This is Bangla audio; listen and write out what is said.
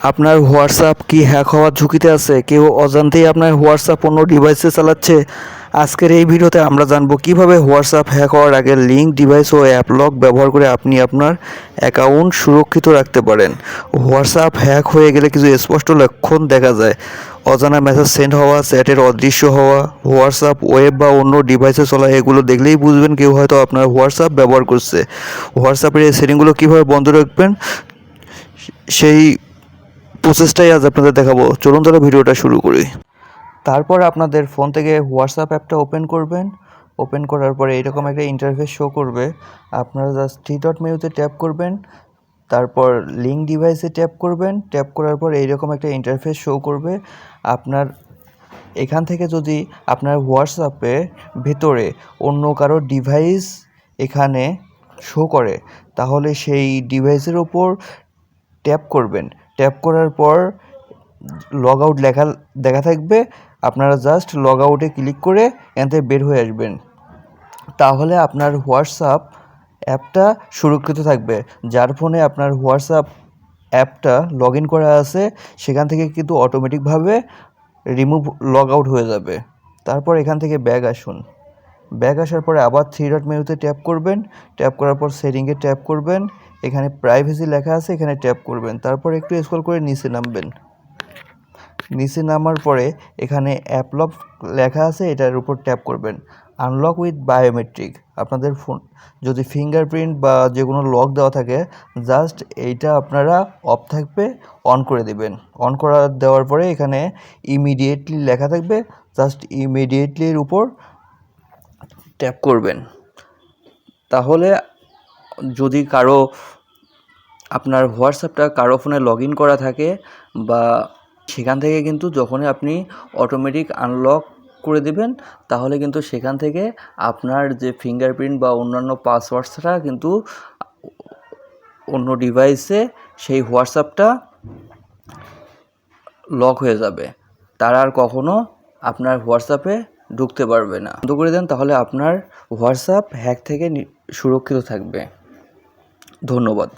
আপনার হোয়াটসঅ্যাপ কি হ্যাক হওয়ার ঝুঁকিতে আছে? কেউ অজান্তেই আপনার হোয়াটসঅ্যাপ অন্য ডিভাইসে চালাচ্ছে? আজকের এই ভিডিওতে আমরা জানব কীভাবে হোয়াটসঅ্যাপ হ্যাক হওয়ার আগে লিঙ্ক ডিভাইস ও অ্যাপ লক ব্যবহার করে আপনি আপনার অ্যাকাউন্ট সুরক্ষিত রাখতে পারেন। হোয়াটসঅ্যাপ হ্যাক হয়ে গেলে কিছু স্পষ্ট লক্ষণ দেখা যায়। অজানা মেসেজ সেন্ড হওয়া, চ্যাটের অদৃশ্য হওয়া, হোয়াটসঅ্যাপ ওয়েব বা অন্য ডিভাইসে চলা, এগুলো দেখলেই বুঝবেন কেউ হয়তো আপনার হোয়াটসঅ্যাপ ব্যবহার করছে। হোয়াটসঅ্যাপের এই সেটিংগুলো কীভাবে বন্ধ রাখবেন? সেই প্রসেসটাই আজ আপনাদের দেখাবো। চলুন তাহলে ভিডিওটা শুরু করি। তারপর আপনাদের ফোন থেকে হোয়াটসঅ্যাপ অ্যাপটা ওপেন করবেন। ওপেন করার পরে এরকম একটা ইন্টারফেস শো করবে। আপনারা জাস্ট থ্রি ডট মেনুতে ট্যাপ করবেন। তারপর লিঙ্ক ডিভাইসে ট্যাপ করবেন। ট্যাপ করার পর এইরকম একটা ইন্টারফেস শো করবে। আপনার এখান থেকে যদি আপনার হোয়াটসঅ্যাপে ভেতরে অন্য কারও ডিভাইস এখানে শো করে, তাহলে সেই ডিভাইসের ওপর ট্যাপ করবেন। ট্যাপ করার পর লগ আউট লেখা, দেখা থাকবে। আপনারা জাস্ট লগ আউটে ক্লিক করে থেকে বের হয়ে আসবেন। তাহলে আপনার হোয়াটসঅ্যাপ অ্যাপটা সুরক্ষিত থাকবে। যার ফোনে আপনার হোয়াটসঅ্যাপ অ্যাপটা লগ ইন করা আছে, সেখান থেকে কিন্তু অটোমেটিকভাবে রিমুভ লগ আউট হয়ে যাবে। তারপর এখান থেকে ব্যাগ আসুন। ব্যাগ আসার পরে আবার থ্রি ডট মেনুতে ট্যাপ করবেন। ট্যাপ করার পর সেটিংয়ে ট্যাপ করবেন। এখানে প্রাইভেসি লেখা আছে, এখানে ট্যাপ করবেন। তারপর একটু স্ক্রল করে নিচে নামবেন। নিচে নামার পরে এখানে অ্যাপলক লেখা আছে, এটার উপর ট্যাপ করবেন। আনলক উইথ বায়োমেট্রিক আপনাদের ফোন যদি ফিঙ্গারপ্রিন্ট বা যে কোনো লক দেওয়া থাকে জাস্ট এইটা আপনারা অফ থাকবে অন করে দেবেন। অন করা দেওয়ার পরে এখানে ইমিডিয়েটলি লেখা থাকবে। জাস্ট ইমিডিয়েটলির উপর ট্যাপ করবেন। তাহলে যদি কারও আপনার হোয়াটসঅ্যাপটা কারও ফোনে লগ ইন করা থাকে বা সেখান থেকে কিন্তু যখনই আপনি অটোমেটিক আনলক করে দিবেন, তাহলে কিন্তু সেখান থেকে আপনার যে ফিঙ্গারপ্রিন্ট বা অন্যান্য পাসওয়ার্ডসটা কিন্তু অন্য ডিভাইসে সেই হোয়াটসঅ্যাপটা লক হয়ে যাবে। তারা আর কখনো আপনার হোয়াটসঅ্যাপে ঢুকতে পারবে না। বন্ধ করে দেন তাহলে আপনার হোয়াটসঅ্যাপ হ্যাক থেকে সুরক্ষিত থাকবে। ধন্যবাদ।